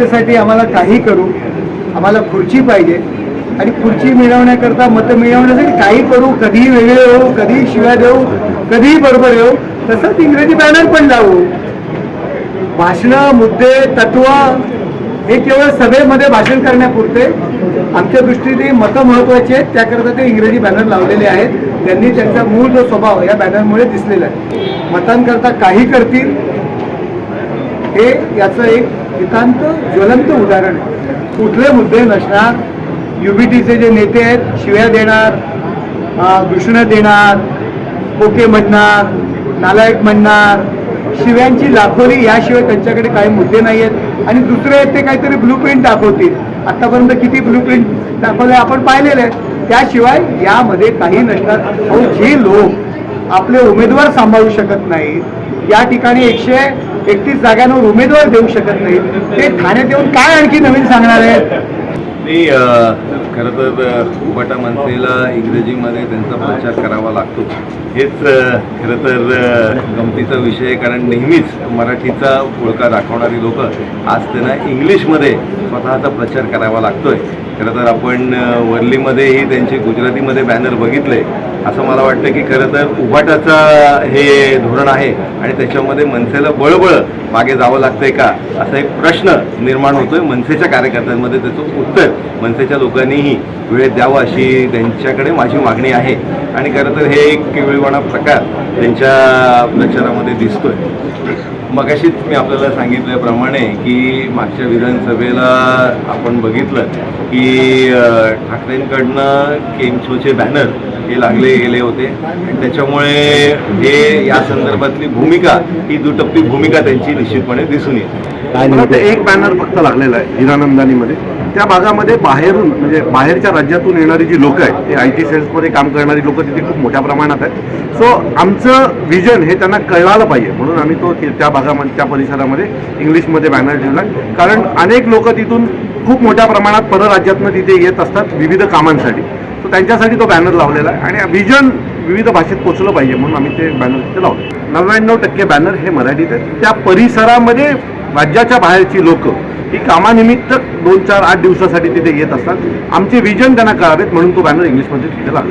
जनतेसाठी आम्हाला काही करू. आम्हाला खुर्ची पाहिजे. आणि खुर्ची मिळवण्याकरता मतं मिळवण्यासाठी काही करू. कधीही वेगळे येऊ कधी शिव्या देऊ कधीही बरोबर येऊ तसंच इंग्रजी बॅनर पण लावू. भाषणं मुद्दे तत्व हे केवळ सभेमध्ये भाषण करण्यापुरते. आमच्या दृष्टीने मतं महत्वाची आहेत. त्याकरता ते इंग्रजी बॅनर लावलेले आहेत. त्यांनी त्यांचा मूळ जो स्वभाव या बॅनरमुळे दिसलेला आहे. मतांकरता काही करतील हे याचं एक नितांत ज्वलंत उदाहरण आहे. कुठले मुद्दे नसणार युबीटीचे जे नेते आहेत शिव्या देणार अं, दूषणं देणार ओके म्हणणार नालायक म्हणणार शिव्यांची लाखोली याशिवाय त्यांच्याकडे काही मुद्दे नाही आहेत. आणि दुसरे आहेत ते काहीतरी ब्लू प्रिंट दाखवतील. आत्तापर्यंत किती ब्लू प्रिंट दाखवले आपण पाहिलेले आहेत. त्याशिवाय यामध्ये काही नसणार. अहो जे लोक आपले उमेदवार सांभाळू शकत नाहीत या ठिकाणी एकशे एकतीस जागांवर उमेदवार देऊ शकत नाही. ते ठाण्यात येऊन काय आणखी नवीन सांगणार आहेत? नाही खरं तर अ, उबाटा मनसेला इंग्रजीमध्ये त्यांचा प्रचार करावा लागतो. हेच खरं तर गमतीचा विषय आहे कारण नेहमीच मराठीचा पुळका दाखवणारी लोक आज त्यांना इंग्लिशमध्ये स्वतःचा प्रचार करावा लागतोय. खरं तर आपण वरलीमध्येही त्यांचे गुजरातीमध्ये बॅनर बघितले. असं मला वाटतं की खरं तर उभाटाचा हे धोरण आहे आणि त्याच्यामध्ये मनसेला बळबळ मागे जावं लागतंय का? असा एक प्रश्न निर्माण होतोय. मनसेच्या कार्यकर्त्यांमध्ये त्याचं उत्तर मनसेच्या लोकांनीही वेळेत द्यावं अशी त्यांच्याकडे माझी मागणी आहे. आणि खरं तर हे एक केवळीवाणा प्रकार त्यांच्या प्रचारामध्ये दिसतोय. मगाशीच मी आपल्याला सांगितल्याप्रमाणे की मागच्या विधानसभेला आपण बघितलं की ठाकरेंकडनं केमशोचे बॅनर हे लागले गेले होते. आणि त्याच्यामुळे हे या संदर्भातली भूमिका ही दुटप्पी भूमिका त्यांची निश्चितपणे दिसून येते. एक बॅनर फक्त लागलेला आहे हिरानंदानीमध्ये. त्या भागामध्ये बाहेरून म्हणजे बाहेरच्या राज्यातून येणारी जी लोक आहेत ते आय टी सेल्समध्ये काम करणारी लोक तिथे खूप मोठ्या प्रमाणात आहेत. सो आमचं विजन हे त्यांना कळालं पाहिजे. म्हणून आम्ही तो त्या भागामध्ये त्या परिसरामध्ये इंग्लिशमध्ये बॅनर ठेवला. कारण अनेक लोक तिथून खूप मोठ्या प्रमाणात परराज्यातनं तिथे येत असतात विविध कामांसाठी. सो त्यांच्यासाठी तो बॅनर लावलेला आहे. आणि विजन विविध भाषेत पोचलं पाहिजे. म्हणून आम्ही ते बॅनर तिथे लावले. नव्याण्णव टक्के बॅनर हे मराठीत आहेत. त्या परिसरामध्ये राज्याच्या बाहेरची लोक ही कामानिमित्त दोन चार आठ दिवसासाठी तिथे येत असतात. आमचे विजन त्यांना कळावेत म्हणून तो बॅनर इंग्लिशमध्ये तिथे लागला